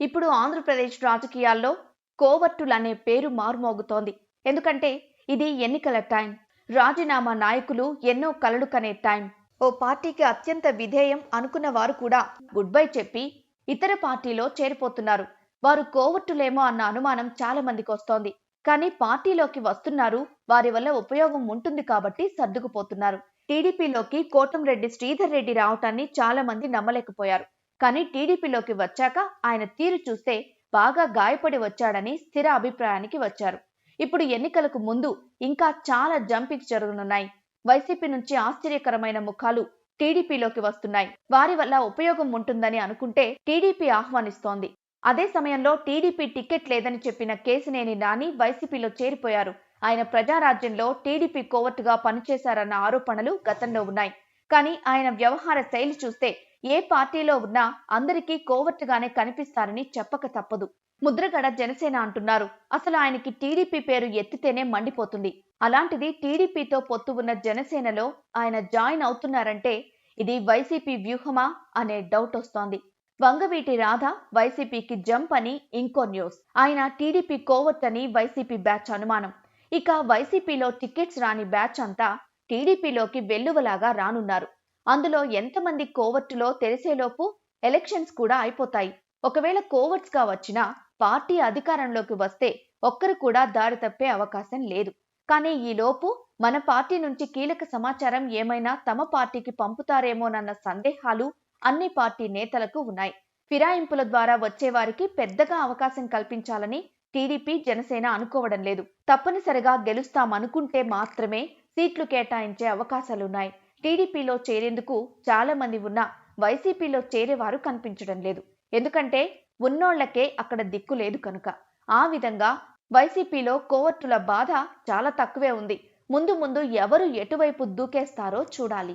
ఇప్పుడు ఆంధ్రప్రదేశ్ రాజకీయాల్లో కోవర్టులు అనే పేరు మారుమోగుతోంది. ఎందుకంటే ఇది ఎన్నికల టైం. రాజీనామా నాయకులు ఎన్నో కలలు కనే టైం. ఓ పార్టీకి అత్యంత విధేయం అనుకున్న వారు కూడా గుడ్ బై చెప్పి ఇతర పార్టీలో చేరిపోతున్నారు. వారు కోవర్టులేమో అన్న అనుమానం చాలా మందికి వస్తోంది. కానీ పార్టీలోకి వస్తున్నారు వారి వల్ల ఉపయోగం ఉంటుంది కాబట్టి సర్దుకుపోతున్నారు. టీడీపీలోకి కోటంరెడ్డి శ్రీధర్ రెడ్డి రావటాన్ని చాలా మంది నమ్మలేకపోయారు. కానీ టీడీపీలోకి వచ్చాక ఆయన తీరు చూస్తే బాగా గాయపడి వచ్చాడని స్థిర అభిప్రాయానికి వచ్చారు. ఇప్పుడు ఎన్నికలకు ముందు ఇంకా చాలా జంపింగ్స్ జరగనున్నాయి. వైసీపీ నుంచి ఆశ్చర్యకరమైన ముఖాలు టీడీపీలోకి వస్తున్నాయి. వారి వల్ల ఉపయోగం ఉంటుందని అనుకుంటే టీడీపీ ఆహ్వానిస్తోంది. అదే సమయంలో టీడీపీ టికెట్ లేదని చెప్పిన కేసినేని నాని వైసీపీలో చేరిపోయారు. ఆయన ప్రజారాజ్యంలో టీడీపీ కోవర్టుగా పనిచేశారన్న ఆరోపణలు గతంలో ఉన్నాయి. కానీ ఆయన వ్యవహార శైలి చూస్తే ఏ పార్టీలో ఉన్నా అందరికీ కోవర్టుగానే కనిపిస్తారని చెప్పక తప్పదు. ముద్రగడ జనసేన అంటున్నారు. అసలు ఆయనకి టీడీపీ పేరు ఎత్తితేనే మండిపోతుంది. అలాంటిది టీడీపీతో పొత్తు ఉన్న జనసేనలో ఆయన జాయిన్ అవుతున్నారంటే ఇది వైసీపీ వ్యూహమా అనే డౌట్ వస్తోంది. వంగవీటి రాధ వైసీపీకి జంప్ అని ఇంకో న్యూస్. ఆయన టీడీపీ కోవర్ట్ అని వైసీపీ బ్యాచ్ అనుమానం. ఇక వైసీపీలో టికెట్స్ రాని బ్యాచ్ అంతా టీడీపీలోకి వెల్లువలాగా రానున్నారు. అందులో ఎంతమంది కోవర్టులో తెలిసేలోపు ఎలక్షన్స్ కూడా అయిపోతాయి. ఒకవేళ కోవర్ట్స్గా వచ్చినా పార్టీ అధికారంలోకి వస్తే ఒక్కరు కూడా దారి తప్పే అవకాశం లేదు. కానీ ఈలోపు మన పార్టీ నుంచి కీలక సమాచారం ఏమైనా తమ పార్టీకి పంపుతారేమోనన్న సందేహాలు అన్ని పార్టీ నేతలకు ఉన్నాయి. ఫిరాయింపుల ద్వారా వచ్చేవారికి పెద్దగా అవకాశం కల్పించాలని టీడీపీ జనసేన అనుకోవడం లేదు. తప్పనిసరిగా గెలుస్తామనుకుంటే మాత్రమే సీట్లు కేటాయించే అవకాశాలున్నాయి. టీడీపీలో చేరేందుకు చాలా మంది ఉన్నా వైసీపీలో చేరేవారు కనిపించడం లేదు. ఎందుకంటే ఉన్నోళ్ళకే అక్కడ దిక్కు లేదు కనుక. ఆ విధంగా వైసీపీలో కోవర్టుల బాధ చాలా తక్కువే ఉంది. ముందు ముందు ఎవరు ఎటువైపు దూకేస్తారో చూడాలి.